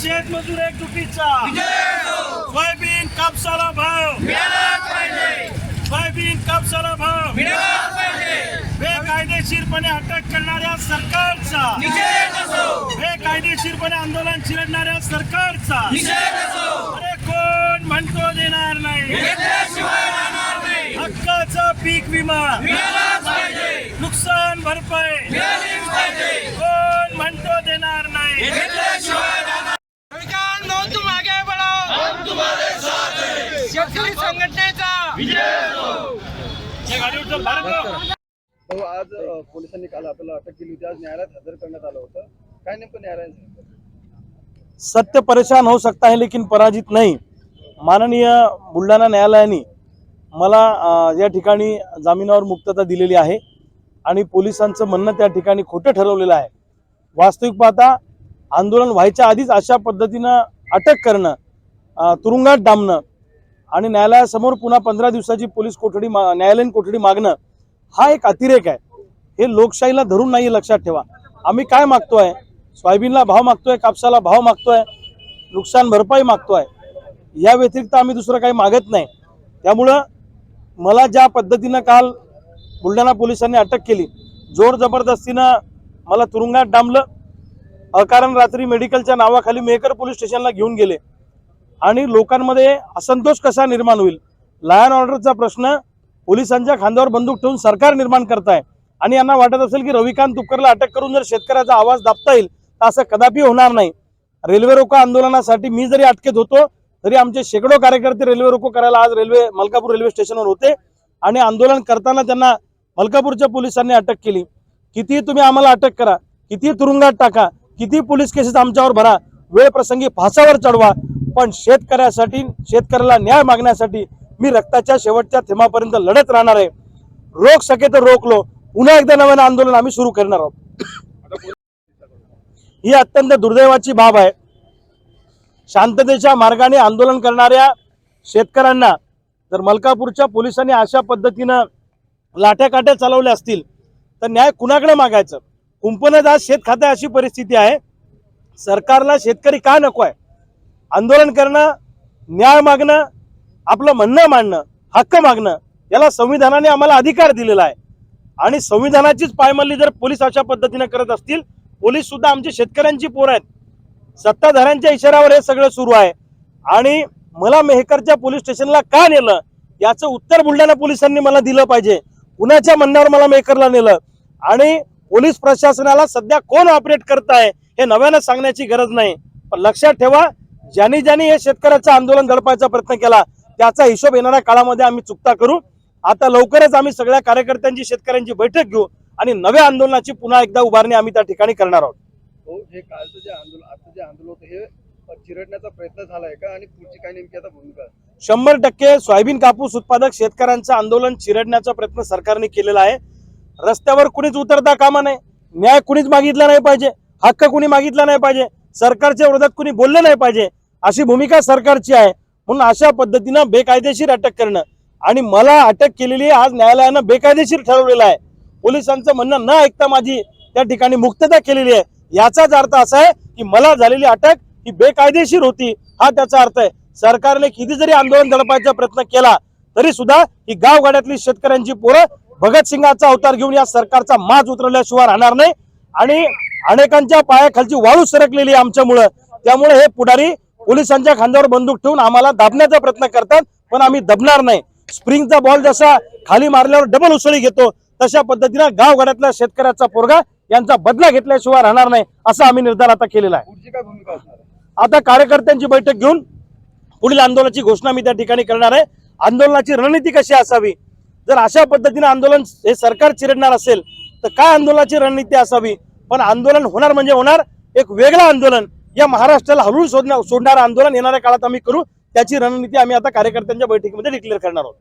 शेतमजूर एकजुटीचा सोयाबीन कापसाला भाव. सोयाबीन कापसाला भाव. बेकायदेशीरपणे अटक करणाऱ्या सरकारचा. बेकायदेशीरपणे आंदोलन चिरडणाऱ्या सरकारचा. अरे कोण म्हणतो देणार नाही. हक्काचा पीक विमा नुकसान भरपाई कोण म्हणतो देणार नाही सरकार नो तुम आगे बढ़ो शेतकरी संघटनेचा या गाडीवर चल, भारत जाऊ. भाऊ आज पोलिसांनी काल आपल्याला अटक केली होती. आज न्यायालयात हजर करण्यात आलं होतं. काय नेमकं न्यायालयाने सत्य परेशान हो सकता है लेकिन पराजित नाही. माननीय बुलढाणा न्यायालयाने मला या ठिकाणी जामिनावर मुक्तता दिलेली आहे आणि पोलिसांचं म्हणणं त्या ठिकाणी खोटं ठरवलेलं आहे. वास्तविक पाहता आंदोलन व्हायच्या आधीच अशा पद्धतीनं अटक करणं तुरुंगात डांबणं आणि न्यायालयासमोर पुन्हा पंधरा दिवसाची पोलीस कोठडी मा न्यायालयीन कोठडी मागणं हा एक अतिरेक आहे. हे लोकशाहीला धरून नाही लक्षात ठेवा. आम्ही काय मागतोय? सोयाबीनला भाव मागतोय कापसाला भाव मागतोय नुकसान भरपाई मागतोय. या व्यतिरिक्त आम्ही दुसरं काही मागत नाही. त्यामुळं मला ज्या पद्धतीनं काल बुलढाणा पोलिसांनी अटक केली जोर जबरदस्तीनं मला तुरुंगात डांबलं. अकारण रात्री मेडिकलच्या नावाखाली मेकर पोलीस स्टेशनला घेऊन गेले. आणि लोकांमध्ये असंतोष कसा निर्माण होईल? लायन ऑर्डरचा प्रश्न पोलिसांच्या खांद्यावर बंदूक ठेवून सरकार निर्माण करताय. आणि यांना वाटत असेल की रविकांत तुपकरला अटक करून जर शेतकऱ्याचा आवाज दाबता येईल तर असं कदापि होणार नाही. रेल्वे रोको आंदोलनासाठी मी जरी अटकेत होतो तरी आमचे शेकडो कार्यकर्ते रेल्वे रोको करायला आज रेल्वे मलकापूर रेल्वे स्टेशनवर होते. आणि आंदोलन करताना त्यांना मलकापूरच्या पोलिसांनी अटक केली. किती तुम्ही आम्हाला अटक करा किती तुरुंगात टाका किती पोलीस केसेस आमच्यावर भरा वेळ प्रसंगी फासावर चढवा पण शेतकऱ्यासाठी शेतकऱ्याला न्याय मागण्यासाठी मी रक्ताच्या शेवटच्या थेंबापर्यंत लढत राहणार आहे. रोख सके तर रोखलो. पुन्हा एकदा नव्यानं आंदोलन आम्ही सुरू करणार आहोत. ही अत्यंत दुर्दैवाची बाब आहे. शांततेच्या मार्गाने आंदोलन करणाऱ्या शेतकऱ्यांना जर मलकापूरच्या पोलिसांनी अशा पद्धतीनं लाठ्या काठ्या चालवल्या असतील तर न्याय कुणाकडे मागायचं? कुंपणच आज शेत खात्या अशी परिस्थिती आहे. सरकारला शेतकरी का नको आहे आंदोलन करणं न्याय मागणं आपलं म्हणणं मांडणं हक्क मागणं याला संविधानाने आम्हाला अधिकार दिलेला आहे. आणि संविधानाचीच पायमल्ली जर पोलीस अशा पद्धतीने करत असतील पोलीस सुद्धा आमचे शेतकऱ्यांची पोर आहेत. सत्ताधाऱ्यांच्या इशाऱ्यावर हे सगळं सुरू आहे. आणि मला मेहकरच्या पोलीस स्टेशनला का नेलं? याचं उत्तर बुलढाणा पोलिसांनी मला दिलं पाहिजे. कुणाच्या म्हणण्यावर मला मेहकरला नेलं? आणि पोलीस प्रशासनाला सध्या कोण ऑपरेट करताय हे नव्यानं सांगण्याची गरज नाही. पण लक्षात ठेवा ज्यांनी ज्यांनी हे शेतकऱ्याचं आंदोलन दडपायचा प्रयत्न केला त्याचा हिशोब येणाऱ्या काळामध्ये आम्ही चुकता करू. आता लवकरच आम्ही सगळ्या कार्यकर्त्यांची शेतकऱ्यांची बैठक घेऊ आणि नव्या आंदोलनाची पुन्हा एकदा उभारणी आम्ही त्या ठिकाणी करणार आहोत. हो हे कालचं जे आंदोलन आजचं जे आंदोलन होतं हे चिरडण्याचा प्रयत्न झालाय का? आणि पुढची काय नेमकी आता भूमिका? शंभर टक्के सोयाबीन कापूस उत्पादक शेतकऱ्यांचं आंदोलन चिरडण्याचा प्रयत्न सरकारने केलेला आहे. रस्त्यावर कुणीच उतरता कामा नये. न्याय कुणीच मागितला नाही पाहिजे. हक्क कुणी मागितला नाही पाहिजे. सरकारच्या विरोधात कुणी बोललं नाही पाहिजे अशी भूमिका सरकारची आहे. म्हणून अशा पद्धतीनं बेकायदेशीर अटक करणं. आणि मला अटक केलेली आज न्यायालयानं बेकायदेशीर ठरवलेलं आहे. पोलिसांचं म्हणणं न ऐकता माझी त्या ठिकाणी मुक्तता केलेली आहे. याचाच अर्थ असा आहे की मला झालेली अटक ही बेकायदेशीर होती हा त्याचा अर्थ आहे. सरकारने किती जरी आंदोलन दडपायचा प्रयत्न केला तरी सुद्धा ही गावगाड्यातली शेतकऱ्यांची पोरं भगतसिंगाचा अवतार घेऊन या सरकारचा माज उतरवल्याशिवाय राहणार नाही. आणि अनेकांच्या पायाखालची वाळू सरकलेली आहे आमच्यामुळं. त्यामुळे हे पुढारी पोलिसांच्या खांद्यावर बंदूक ठेवून आम्हाला दाबण्याचा प्रयत्न करतात पण आम्ही दबणार नाही. स्प्रिंगचा बॉल जसा खाली मारल्यावर डबल उसळी घेतो तशा पद्धतीनं गावगाड्यातल्या शेतकऱ्याचा पोरगा यांचा बदला घेतल्याशिवाय राहणार नाही असा आम्ही निर्धार आता केलेला आहे? आता कार्यकर्त्यांची बैठक घेऊन पुढील आंदोलनाची घोषणा मी त्या ठिकाणी करणार आहे. आंदोलनाची रणनीती कशी असावी? जर अशा पद्धतीने आंदोलन हे सरकार चिरडणार असेल तर काय आंदोलनाची रणनीती असावी? पण आंदोलन होणार म्हणजे होणार. एक वेगळं आंदोलन. या महाराष्ट्राला हलवून सोडणार सोडणारं आंदोलन येणाऱ्या काळात आम्ही करू. त्याची रणनीती आम्ही आता कार्यकर्त्यांच्या बैठकीमध्ये डिक्लेअर करणार आहोत.